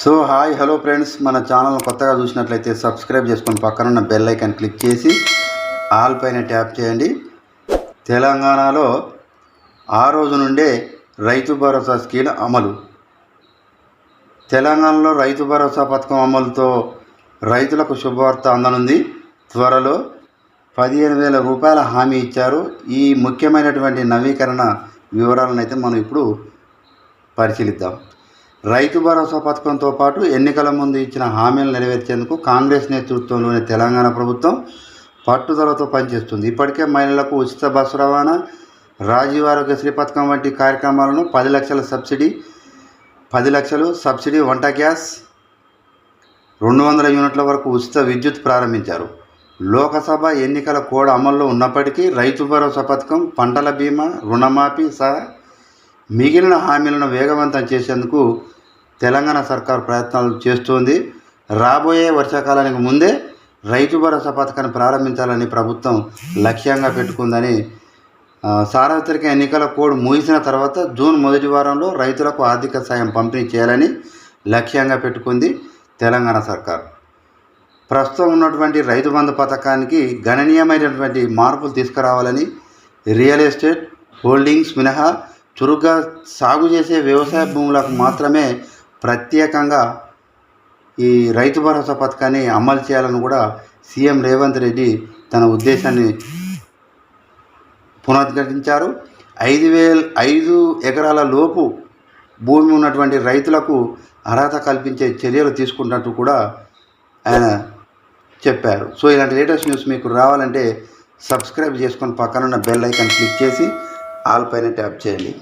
So hi hello friends. మన channel కొత్తగా చూసినట్లయితే సబ్స్క్రైబ్ చేసుకొని పక్కన ఉన్న బెల్ ఐకాన్ క్లిక్ చేసి ఆల్ పైన ట్యాప్ చేయండి. తెలంగాణలో ఆ రోజు నుండే రైతు భరోసా స్కీమ్ అమలు. తెలంగాణలో రైతు భరోసా పథకం అమలుతో రైతులకు శుభవార్త అందనుంది. త్వరలో పదిహేను వేల రూపాయల హామీ ఇచ్చారు. ఈ ముఖ్యమైనటువంటి నవీకరణ వివరాలను అయితే మనం ఇప్పుడు పరిశీలిద్దాం. రైతు భరోసా పథకంతో పాటు ఎన్నికల ముందు ఇచ్చిన హామీలు నెరవేర్చేందుకు కాంగ్రెస్ నేతృత్వంలోని తెలంగాణ ప్రభుత్వం పట్టుదలతో పనిచేస్తుంది. ఇప్పటికే మహిళలకు ఉచిత బస్సు రవాణా రాజీవ్ ఆరోగ్యశ్రీ పథకం వంటి కార్యక్రమాలను పది లక్షల సబ్సిడీ పది లక్షలు సబ్సిడీ వంట గ్యాస్ రెండు వందల యూనిట్ల వరకు ఉచిత విద్యుత్ ప్రారంభించారు. లోకసభ ఎన్నికల కోడ్ అమల్లో ఉన్నప్పటికీ రైతు భరోసా పథకం పంటల బీమా రుణమాఫీ సహా మిగిలిన హామీలను వేగవంతం చేసేందుకు తెలంగాణ సర్కార్ ప్రయత్నాలు చేస్తోంది. రాబోయే వర్షాకాలానికి ముందే రైతు భరోసా పథకాన్ని ప్రారంభించాలని ప్రభుత్వం లక్ష్యంగా పెట్టుకుందని సార్వత్రిక ఎన్నికల కోడ్ ముగిసిన తర్వాత జూన్ మొదటి వారంలో రైతులకు ఆర్థిక సాయం పంపిణీ చేయాలని లక్ష్యంగా పెట్టుకుంది తెలంగాణ సర్కార్. ప్రస్తుతం ఉన్నటువంటి రైతు బంధు పథకానికి గణనీయమైనటువంటి మార్పులు తీసుకురావాలని రియల్ ఎస్టేట్ హోల్డింగ్స్ మినహా చురుగ్గా సాగు చేసే వ్యవసాయ భూములకు మాత్రమే ప్రత్యేకంగా ఈ రైతు భరోసా పథకాన్ని అమలు చేయాలని కూడా సీఎం రేవంత్ రెడ్డి తన ఉద్దేశాన్ని పునరుద్ఘటించారు. ఐదు వేల ఐదు ఎకరాల లోపు భూమి ఉన్నటువంటి రైతులకు అర్హత కల్పించే చర్యలు తీసుకున్నట్టు కూడా ఆయన చెప్పారు. సో ఇలాంటి లేటెస్ట్ న్యూస్ మీకు రావాలంటే సబ్స్క్రైబ్ చేసుకొని పక్కనున్న బెల్ ఐకాన్ క్లిక్ చేసి ఆల్ పైన ట్యాప్ చేయండి.